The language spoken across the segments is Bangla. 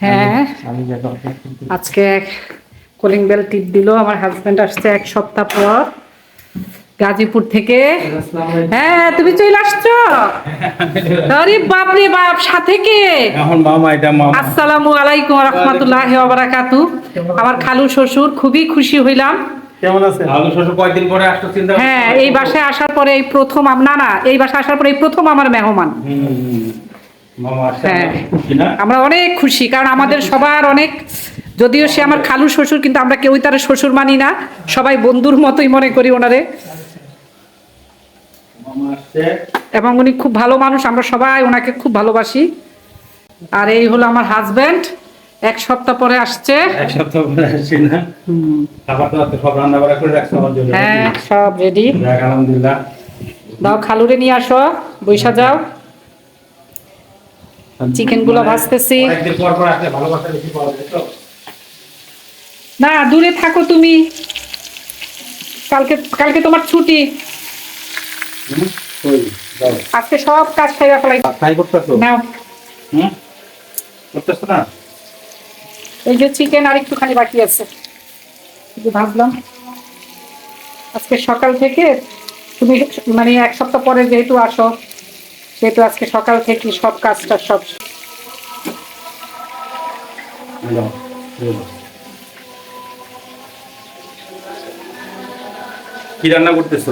হ্যাঁ। আজকে কলিং বেল টিপ দিল আমার হাজবেন্ড আসছে এক সপ্তাহ পর গাজীপুর থেকে। হ্যাঁ তুমি চলে আসছো? আরে বাপ রে বাপ সাথে কে? এখন মামা এটা মামা। আসসালামু আলাইকুম রহমতুল্লাহ বারাকাতু আমার খালু শ্বশুর খুবই খুশি হইলাম। কেমন আছে আলু শ্বশুর কয়েকদিন পরে আসতো চিন্তা হ্যাঁ এই বাসায় আসার পরে এই প্রথম আম- না না এই বাসায় আসার পরে এই প্রথম আমার মেহমান। হ্যাঁ। আমরা অনেক খুশি কারণ আমাদের সবার অনেক যদিও সে আমার খালু শ্বশুর কিন্তু আমরা কেউই তার শ্বশুর মানি না। সবাই বন্ধুর মতোই মনে করি ওনারে। এবং উনি খুব ভালো মানুষ আমরা সবাই ওনাকে খুব ভালোবাসি। আর এই হলো আমার হাজব্যান্ড এক সপ্তাহ পরে আসছে। এক সপ্তাহ পরে আসছি না? খাবার দাবার সব রান্না বাড়া করে রাখছে আমার জন্য। হ্যাঁ সব রেডি আলহামদুলিল্লাহ। দাও খালুরে নিয়ে আসো বৈশা যাও। চিকেনগুলো ভাজতেছি। যায় তো। না দূরে থাকো তুমি। কালকে কালকে তোমার ছুটি। আজকে সব কাজ ফেলাই। করতেছো? নাও। হুম? করতেছো না? এই যে চিকেন আর একটুখানি বাকি আছে। ভাবলাম আজকে সকাল থেকে তুমি মানে এক সপ্তাহ পরে যেহেতু আসো সেহেতু আজকে সকাল থেকে সব কাজটা সব। কি রান্না করতেছো?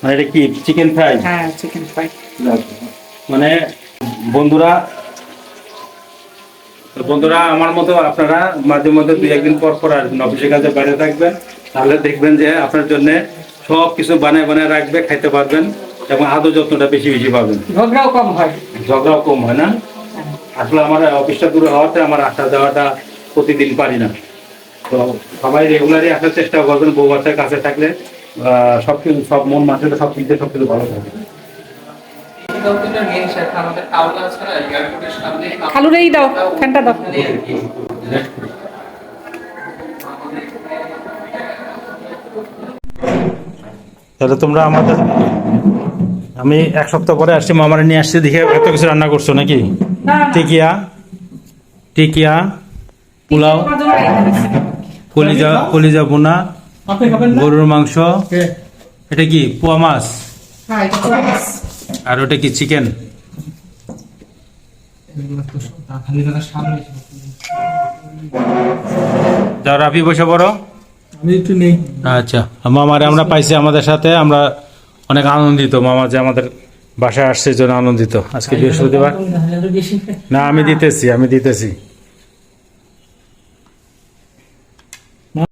মানে এটা কি চিকেন ফ্রাই হ্যাঁ চিকেন ফ্রাই মানে বন্ধুরা বন্ধুরা আমার মতো আপনারা মাঝে মধ্যে দুই একদিন পর পর আসবেন অফিসের কাজে বাইরে থাকবেন তাহলে দেখবেন যে আপনার জন্য সব কিছু বানায় বানায় রাখবে খাইতে পারবেন। এবং আদৌ যত্নটা বেশি বেশি পাবেন। ঝগড়াও কম হয়। ঝগড়াও কম হয় না? আসলে আমার অফিসটা দূরে হওয়াতে আমার আসা যাওয়াটা প্রতিদিন পারি না। তো সবাই রেগুলারই আসার চেষ্টা করবেন বউ বাচ্চার কাছে থাকলে সব কিছু সব মন মানসিকতা সব কিছু সব কিছু ভালো থাকে। দক্ষিণের মেন শাখা আমাদের টাওলা ছাড়া এয়ারপোর্টের সামনে খালুরেই দাও ফ্যানটা দাও। তাহলে তোমরা আমাদের আমি এক সপ্তাহ পরে আসছি মামারে নিয়ে আসছি দেখে এত কিছু রান্না করছ নাকি? টিকিয়া টিকিয়া পোলাও কলিজা কলিজা বোনা গরুর মাংস এটা কি পোয়া মাছ? এটা আর ওটা কি চিকেন? যাও রাফি বসে পড়ো। আচ্ছা মামারে আমরা পাইছি আমাদের সাথে আমরা অনেক আনন্দিত, মামা যে আমাদের বাসায় আসছে জন্য আনন্দিত। আজকে বৃহস্পতিবার। না, আমি দিতেছি আমি দিতেছি।